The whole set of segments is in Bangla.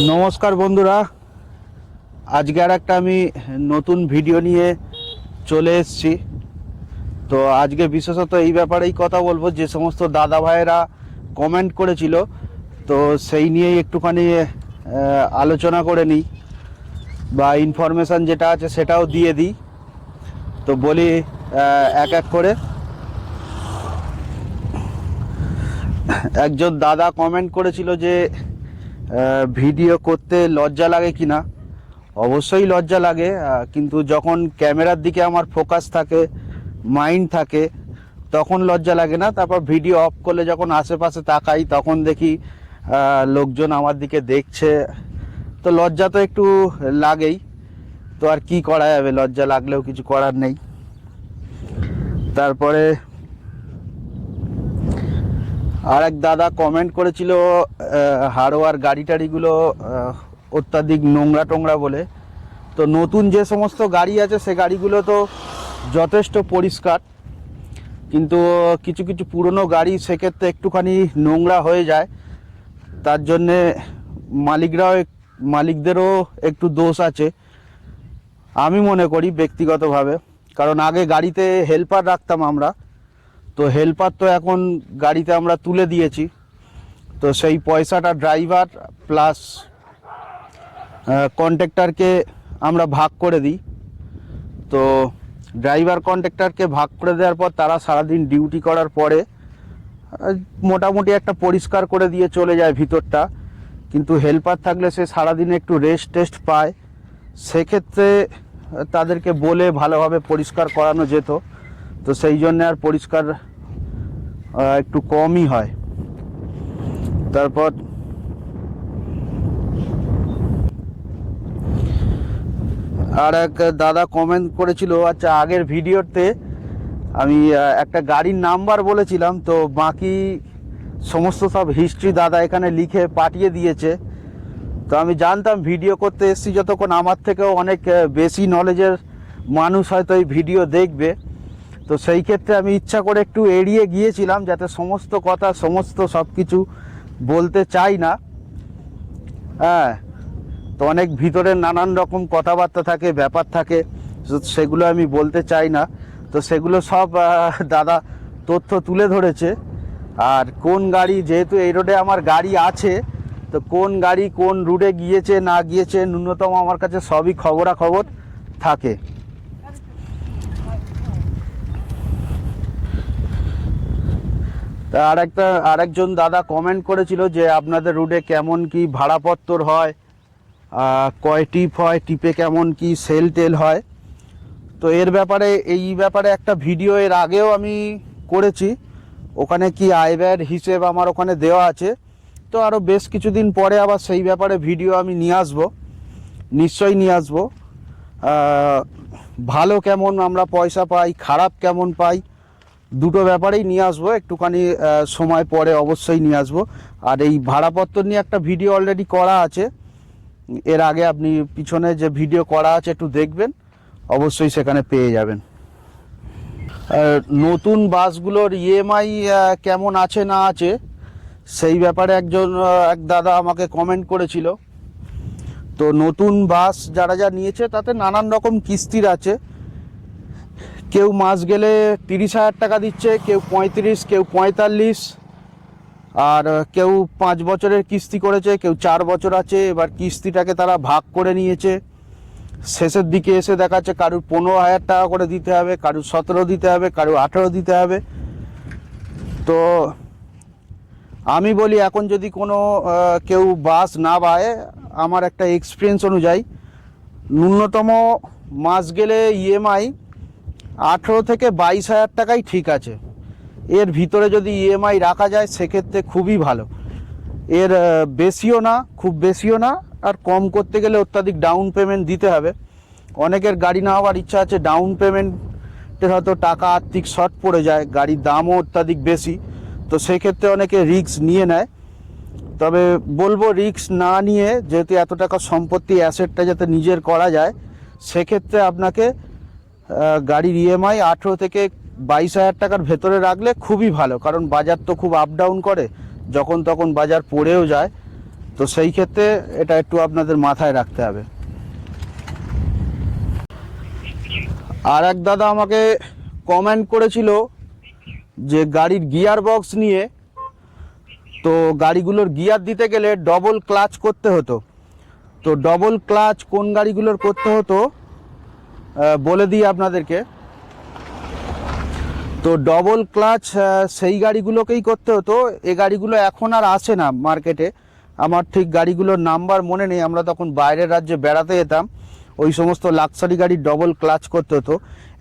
নমস্কার বন্ধুরা। আজকে আর একটা আমি নতুন ভিডিও নিয়ে চলে এসেছি। তো আজকে বিশেষত এই ব্যাপারেই কথা বলব, যে সমস্ত দাদা ভাইয়েরা কমেন্ট করেছিল, তো সেই নিয়েই একটুখানি আলোচনা করে নিই বা ইনফরমেশান যেটা আছে সেটাও দিয়ে দিই। তো বলি এক এক করে। একজন দাদা কমেন্ট করেছিল যে ভিডিও করতে লজ্জা লাগে কি না অবশ্যই লজ্জা লাগে কিন্তু যখন ক্যামেরার দিকে আমার ফোকাস থাকে মাইন্ড থাকে, তখন লজ্জা লাগে না। তারপর ভিডিও অফ করলে যখন আশেপাশে তাকাই, তখন দেখি লোকজন আমার দিকে দেখছে। তো লজ্জা তো একটু লাগেই। তো আর কি করা যাবে? লজ্জা লাগলেও কিছু করার নেই। তারপরে আর এক দাদা কমেন্ট করেছিল হাড়োয়ার গাড়ি টাড়িগুলো অত্যাধিক নোংরা টোংরা বলে। তো নতুন যে সমস্ত গাড়ি আছে, সে গাড়িগুলো তো যথেষ্ট পরিষ্কার। কিন্তু কিছু কিছু পুরনো গাড়ি সেক্ষেত্রে একটুখানি নোংরা হয়ে যায়। তার জন্যে মালিকরাও মালিকদেরও একটু দোষ আছে। আমি মনে করি ব্যক্তিগতভাবে। কারণ আগে গাড়িতে হেল্পার রাখতাম আমরা। তো হেল্পার তো এখন গাড়িতে আমরা তুলে দিয়েছি। তো সেই পয়সাটা ড্রাইভার প্লাস কন্ট্রাক্টরকে আমরা ভাগ করে দিই। তো ড্রাইভার কন্ট্রাক্টরকে ভাগ করে দেওয়ার পর তারা সারাদিন ডিউটি করার পরে মোটামুটি একটা পরিষ্কার করে দিয়ে চলে যায় ভিতরটা। কিন্তু হেল্পার থাকলে সে সারাদিন একটু রেস্ট টেস্ট পায়। সেক্ষেত্রে তাদেরকে বলে ভালোভাবে পরিষ্কার করানো যেত। তো সেই জন্য আর পরিষ্কার একটু কমই হয়। তারপর আর এক দাদা কমেন্ট করেছিল আচ্ছা আগের ভিডিওতে আমি একটা গাড়ির নাম্বার বলেছিলাম, তো বাকি সমস্ত সব হিস্ট্রি দাদা এখানে লিখে পাঠিয়ে দিয়েছে। তো আমি জানতাম ভিডিও করতে এসেছি, যতক্ষণ আমার থেকেও অনেক বেশি নলেজের মানুষ হয়তো এই ভিডিও দেখবে। তো সেই ক্ষেত্রে আমি ইচ্ছা করে একটু এড়িয়ে গিয়েছিলাম যাতে সমস্ত কথা, সমস্ত সব কিছু বলতে চাই না। হ্যাঁ তো অনেক ভিতরে নানান রকম কথাবার্তা থাকে, ব্যাপার থাকে সেগুলো আমি বলতে চাই না। তো সেগুলো সব দাদা তথ্য তুলে ধরেছে। আর কোন গাড়ি, যেহেতু এই রোডে আমার গাড়ি আছে, তো কোন গাড়ি কোন রুটে গিয়েছে, না গিয়েছে, ন্যূনতম আমার কাছে সবই খবরাখবর থাকে। আর একটা আরেকজন দাদা কমেন্ট করেছিল যে আপনাদের রুটে কেমন কি ভাড়াপত্তর হয় কয় টিপ হয়, টিপে কেমন কি সেল টেল হয়। তো এর ব্যাপারে, এই ব্যাপারে একটা ভিডিও এর আগেও আমি করেছি। ওখানে কি আয় ব্যয়ের হিসেব আমার ওখানে দেওয়া আছে। তো আরও বেশ কিছুদিন পরে আবার সেই ব্যাপারে ভিডিও আমি নিয়ে আসব। নিশ্চয়ই নিয়ে আসব। ভালো কেমন আমরা পয়সা পাই, খারাপ কেমন পাই দুটো ব্যাপারেই নিয়ে আসব, একটুখানি সময় পরে অবশ্যই নিয়ে আসব। আর এই ভাড়াপত্র নিয়ে একটা ভিডিও অলরেডি করা আছে। এর আগে আপনি পিছনে যে ভিডিও করা আছে একটু দেখবেন, অবশ্যই সেখানে পেয়ে যাবেন। নতুন বাসগুলোর ইএমআই কেমন আছে না আছে, সেই ব্যাপারে একজন এক দাদা আমাকে কমেন্ট করেছিল। তো নতুন বাস যারা যা নিয়েছে, তাতে নানান রকম কিস্তির আছে। কেউ মাস গেলে তিরিশ হাজার টাকা দিচ্ছে, কেউ পঁয়ত্রিশ, কেউ পঁয়তাল্লিশ। আর কেউ পাঁচ বছরের কিস্তি করেছে, কেউ চার বছর আছে, এবার কিস্তিটাকে তারা ভাগ করে নিয়েছে। শেষের দিকে এসে দেখাচ্ছে কারুর পনেরো হাজার টাকা করে দিতে হবে, কারুর সতেরো দিতে হবে, কারুর আঠেরো দিতে হবে। তো, আমি বলি এখন যদি কোনো কেউ বাস না পায় আমার একটা এক্সপিরিয়েন্স অনুযায়ী, ন্যূনতম মাস গেলে ইএমআই আঠেরো থেকে বাইশ হাজার টাকাই ঠিক আছে। এর ভিতরে যদি ইএমআই রাখা যায়, সেক্ষেত্রে খুবই ভালো। এর বেশিও না, খুব বেশিও না, আর কম করতে গেলে অত্যাধিক ডাউন পেমেন্ট দিতে হবে। অনেকের গাড়ি না হওয়ার ইচ্ছা আছে ডাউন পেমেন্টের হয়তো টাকা আর্থিক শর্ট পড়ে যায়, গাড়ির দামও অত্যাধিক বেশি, তো সেক্ষেত্রে অনেকে রিস্ক নিয়ে নেয়। তবে বলব রিস্ক না নিয়ে, যেহেতু এত টাকা সম্পত্তি অ্যাসেটটা যাতে নিজের করা যায়, সেক্ষেত্রে আপনাকে গাড়ির ইএমআই আঠেরো থেকে বাইশ হাজার টাকার ভেতরে রাখলে খুবই ভালো, কারণ বাজার তো খুব আপ ডাউন করে, যখন তখন বাজার পড়েও যায়। তো সেই ক্ষেত্রে এটা একটু আপনাদের মাথায় রাখতে হবে। আর এক দাদা আমাকে কমেন্ট করেছিল যে গাড়ির গিয়ার বক্স নিয়ে, তো গাড়িগুলোর গিয়ার দিতে গেলে ডবল ক্লাচ করতে হতো। তো ডবল ক্লাচ কোন গাড়িগুলোর করতে হতো? বলে দিই আপনাদেরকে। তো ডবল ক্লাচ সেই গাড়িগুলোকেই করতে হতো। এ গাড়িগুলো এখন আর আসে না মার্কেটে আমার ঠিক গাড়িগুলোর নাম্বার মনে নেই। আমরা তখন বাইরের রাজ্যে বেড়াতে যেতাম। ওই সমস্ত লাক্সারি গাড়ির ডবল ক্লাচ করতে হতো।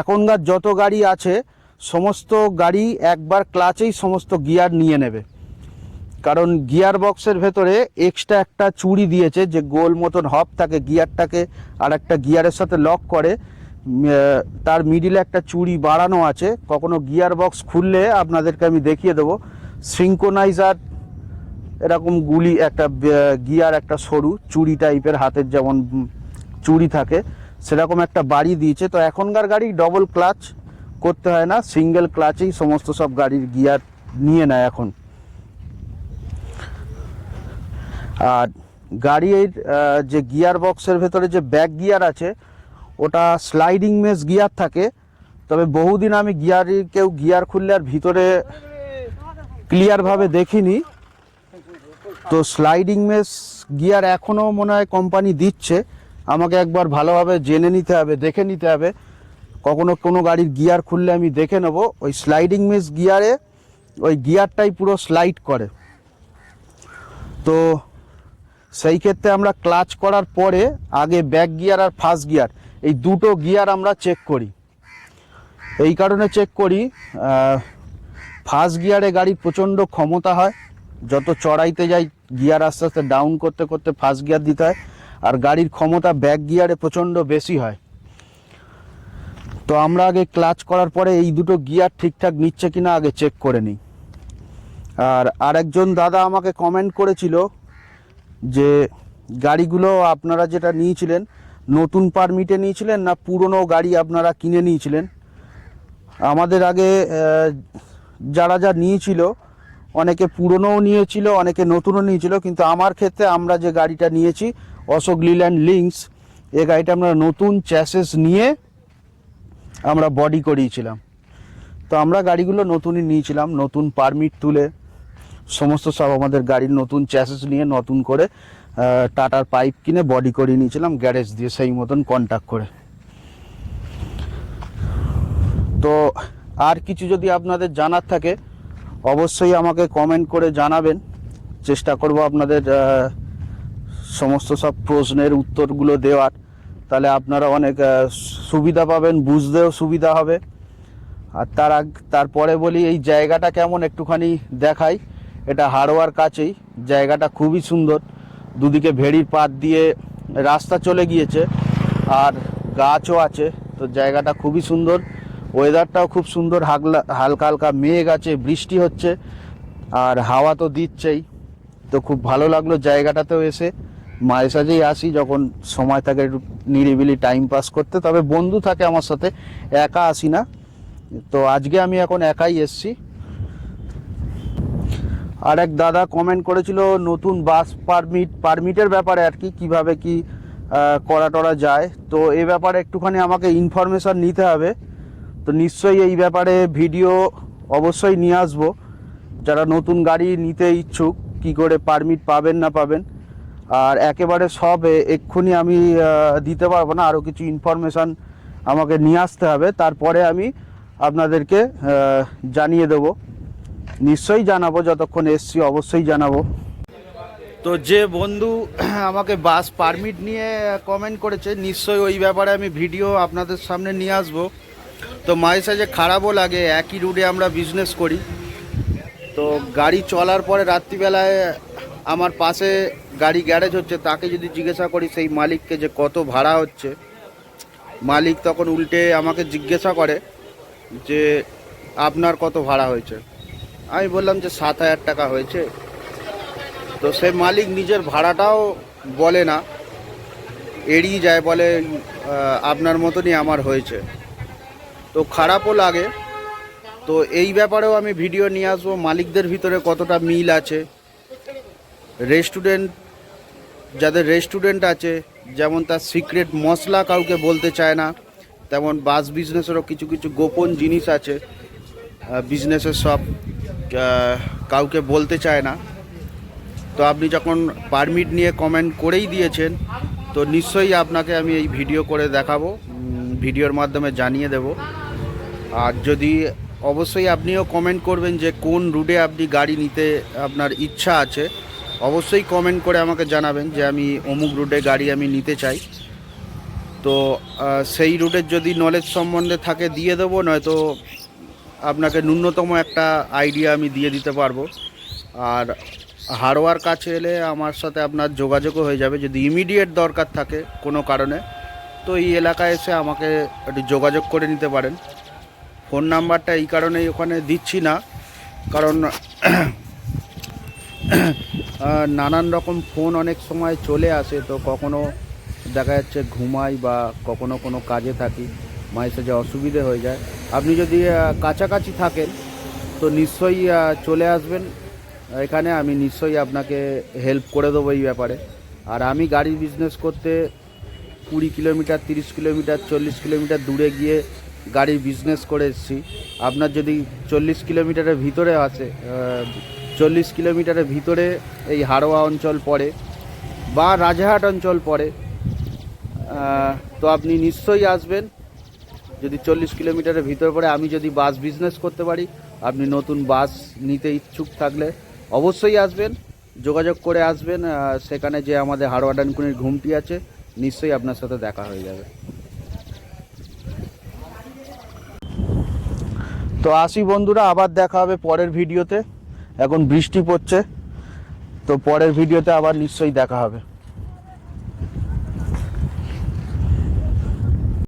এখনকার যত গাড়ি আছে, সমস্ত গাড়ি একবার ক্লাচেই সমস্ত গিয়ার নিয়ে নেবে। কারণ গিয়ার বক্সের ভেতরে এক্সট্রা একটা চুড়ি দিয়েছে যে গোল মতন হব থাকে গিয়ারটাকে আর একটা গিয়ারের সাথে লক করে। তার মিডিলে একটা চুড়ি বাড়ানো আছে। কখনো গিয়ার বক্স খুললে আপনাদেরকে আমি দেখিয়ে দেবো। সিঙ্কোনাইজার এরকম গুলি, একটা গিয়ার, একটা সরু চুড়ি টাইপের হাতের যেমন চুড়ি থাকে, সেরকম একটা বাড়ি দিয়েছে। তো এখনকার গাড়ি ডবল ক্লাচ করতে হয় না সিঙ্গেল ক্লাচেই সমস্ত সব গাড়ির গিয়ার নিয়ে নেয় এখন। আর গাড়ির যে গিয়ার বক্সের ভেতরে যে ব্যাক গিয়ার আছে, ওটা স্লাইডিং মেস গিয়ার থাকে। তবে বহুদিন আমি গিয়ারে, কেউ গিয়ার খুললে আর ভিতরে ক্লিয়ারভাবে দেখিনি। তো স্লাইডিং মেস গিয়ার এখনও মনে হয় কোম্পানি দিচ্ছে। আমাকে একবার ভালোভাবে জেনে নিতে হবে, দেখে নিতে হবে। কখনো কোনো গাড়ির গিয়ার খুললে আমি দেখে নেব। ওই স্লাইডিং মেস গিয়ারে ওই গিয়ারটাই পুরো স্লাইড করে। তো সেই ক্ষেত্রে আমরা ক্লাচ করার পরে আগে ব্যাক গিয়ার আর ফার্স্ট গিয়ার, এই দুটো গিয়ার আমরা চেক করি। এই কারণে চেক করি ফার্স্ট গিয়ারে গাড়ির প্রচণ্ড ক্ষমতা হয়, যত চড়াইতে যাই গিয়ার আস্তে আস্তে ডাউন করতে করতে ফার্স্ট গিয়ার দিতে হয়, আর গাড়ির ক্ষমতা ব্যাক গিয়ারে প্রচণ্ড বেশি হয়। তো আমরা আগে ক্লাচ করার পরে এই দুটো গিয়ার ঠিকঠাক নিচ্ছে কিনা আগে চেক করে নিই। আর আরেকজন দাদা আমাকে কমেন্ট করেছিল যে গাড়িগুলো আপনারা যেটা নিয়েছিলেন, নতুন পারমিটে নিয়েছিলেন না পুরনো গাড়ি আপনারা কিনে নিয়েছিলেন? আমাদের আগে যারা যা নিয়েছিল, অনেকে পুরনোও নিয়েছিল, অনেকে নতুনও নিয়েছিল, কিন্তু আমার ক্ষেত্রে আমরা যে গাড়িটা নিয়েছি, অশোক লিল্যান্ড লিঙ্কস এ গাড়িটা আমরা নতুন চ্যাসেস নিয়ে আমরা বডি করিয়েছিলাম। তো আমরা গাড়িগুলো নতুনই নিয়েছিলাম, নতুন পারমিট তুলে। সমস্ত সব আমাদের গাড়ির নতুন চ্যাসেস নিয়ে নতুন করে টাটার পাইপ কিনে বডি করিয়ে নিয়েছিলাম গ্যারেজ দিয়ে সেই মতন কন্ট্যাক্ট করে। তো আর কিছু যদি আপনাদের জানার থাকে, অবশ্যই আমাকে কমেন্ট করে জানাবেন। চেষ্টা করব আপনাদের সমস্ত সব প্রশ্নের উত্তরগুলো দেওয়ার। তাহলে আপনারা অনেক সুবিধা পাবেন, বুঝতেও সুবিধা হবে। আর তার আগ, তারপরে বলি এই জায়গাটা কেমন একটুখানি দেখাই। এটা হাড়োয়ার কাছেই। জায়গাটা খুবই সুন্দর। দুদিকে ভেড়ির পাত দিয়ে রাস্তা চলে গিয়েছে। আর গাছও আছে, তো জায়গাটা খুবই সুন্দর। ওয়েদারটাও খুব সুন্দর, হাগলা, হালকা হালকা মেঘ আছে, বৃষ্টি হচ্ছে, আর হাওয়া তো দিচ্ছেই। তো খুব ভালো লাগল জায়গাটাতেও এসে। মাঝে সাঝেই আসি যখন সময় থাকে, একটু নিরিবিলি টাইম পাস করতে। তবে বন্ধু থাকে আমার সাথে, একা আসি না। তো আজকে আমি এখন একাই এসছি। আর এক দাদা কমেন্ট করেছিল, নতুন বাস পারমিট পারমিটের ব্যাপারে আর কি, কীভাবে কি করা টরা যায়? তো এই ব্যাপারে একটুখানি আমাকে ইনফরমেশান নিতে হবে। তো নিশ্চয়ই এই ব্যাপারে ভিডিও অবশ্যই নিয়ে আসব। যারা নতুন গাড়ি নিতে ইচ্ছুক, কি করে পারমিট পাবেন না পাবেন, আর একেবারে সব এক্ষুনি আমি দিতে পারব না। আরও কিছু ইনফরমেশান আমাকে নিয়ে আসতে হবে। তারপরে আমি আপনাদেরকে জানিয়ে দেবো। নিশ্চয়ই জানাব, যতক্ষণ এসছি অবশ্যই জানাব। তো যে বন্ধু আমাকে বাস পারমিট নিয়ে কমেন্ট করেছে, নিশ্চয়ই ওই ব্যাপারে আমি ভিডিও আপনাদের সামনে নিয়ে আসব। তো মাঝে সাঝে খারাপও লাগে, একই রুটে আমরা বিজনেস করি। তো গাড়ি চলার পরে রাত্রিবেলায় আমার পাশে গাড়ি গ্যারেজ হচ্ছে, তাকে যদি জিজ্ঞাসা করি সেই মালিককে যে কত ভাড়া হচ্ছে, মালিক তখন উল্টে আমাকে জিজ্ঞাসা করে যে আপনার কত ভাড়া হয়েছে। আমি বললাম যে সাত হাজার টাকা হয়েছে। তো সে মালিক নিজের ভাড়াটাও বলে না, এড়িয়ে যায়, বলে আপনার মতনই আমার হয়েছে। তো খারাপও লাগে। তো এই ব্যাপারেও আমি ভিডিও নিয়ে আসব, মালিকদের ভিতরে কতটা মিল আছে। রেস্টুরেন্ট, যাদের রেস্টুরেন্ট আছে, যেমন তার সিক্রেট মশলা কাউকে বলতে চায় না, তেমন বাস বিজনেসেরও কিছু কিছু গোপন জিনিস আছে। বিজনেসের সব কাউকে বলতে চায় না। তো আপনি যখন পারমিট নিয়ে কমেন্ট করেই দিয়েছেন, তো নিশ্চয়ই আপনাকে আমি এই ভিডিও করে দেখাবো ভিডিওর মাধ্যমে জানিয়ে দেব। আর যদি অবশ্যই আপনিও কমেন্ট করবেন যে কোন রুটে আপনি গাড়ি নিতে আপনার ইচ্ছা আছে, অবশ্যই কমেন্ট করে আমাকে জানাবেন যে আমি অমুক রুটে গাড়ি আমি নিতে চাই। তো সেই রুটের যদি নলেজ সম্বন্ধে থাকে, দিয়ে দেবো, নয়তো আপনাকে ন্যূনতম একটা আইডিয়া আমি দিয়ে দিতে পারব। আর হারোয়ার কাছে এলে আমার সাথে আপনার যোগাযোগও হয়ে যাবে। যদি ইমিডিয়েট দরকার থাকে কোনো কারণে, তো এই এলাকায় এসে আমাকে একটু যোগাযোগ করে নিতে পারেন। ফোন নাম্বারটা এই কারণেই ওখানে দিচ্ছি না। কারণ নানান রকম ফোন অনেক সময় চলে আসে, তো কখনো দেখা যাচ্ছে ঘুমাই বা কখনো কোনো কাজে থাকি। মাঝে যে অসুবিধে হয়ে যায়। আপনি যদি কাছাকাছি থাকেন, তো নিশ্চয়ই চলে আসবেন। এখানে আমি নিশ্চয়ই আপনাকে হেল্প করে দেবো এই ব্যাপারে। আর আমি গাড়ির বিজনেস করতে কুড়ি কিলোমিটার, তিরিশ কিলোমিটার, চল্লিশ কিলোমিটার দূরে গিয়ে গাড়ির বিজনেস করে এসেছি। আপনার যদি চল্লিশ কিলোমিটারের ভিতরে আছে চল্লিশ কিলোমিটারের ভিতরে এই হাড়োয়া অঞ্চল পড়ে বা রাজাহাট অঞ্চল পড়ে তো আপনি নিশ্চয়ই আসবেন। যদি চল্লিশ কিলোমিটারের ভিতর পড়ে, আমি যদি বাস বিজনেস করতে পারি, আপনি নতুন বাস নিতে ইচ্ছুক থাকলে অবশ্যই আসবেন, যোগাযোগ করে আসবেন সেখানে যে আমাদের হাড়োয়া ডানকুনির ঘুমটি আছে, নিশ্চয়ই আপনার সাথে দেখা হয়ে যাবে। তো আসি বন্ধুরা, আবার দেখা হবে পরের ভিডিওতে। এখন বৃষ্টি পড়ছে, তো পরের ভিডিওতে আবার নিশ্চয়ই দেখা হবে।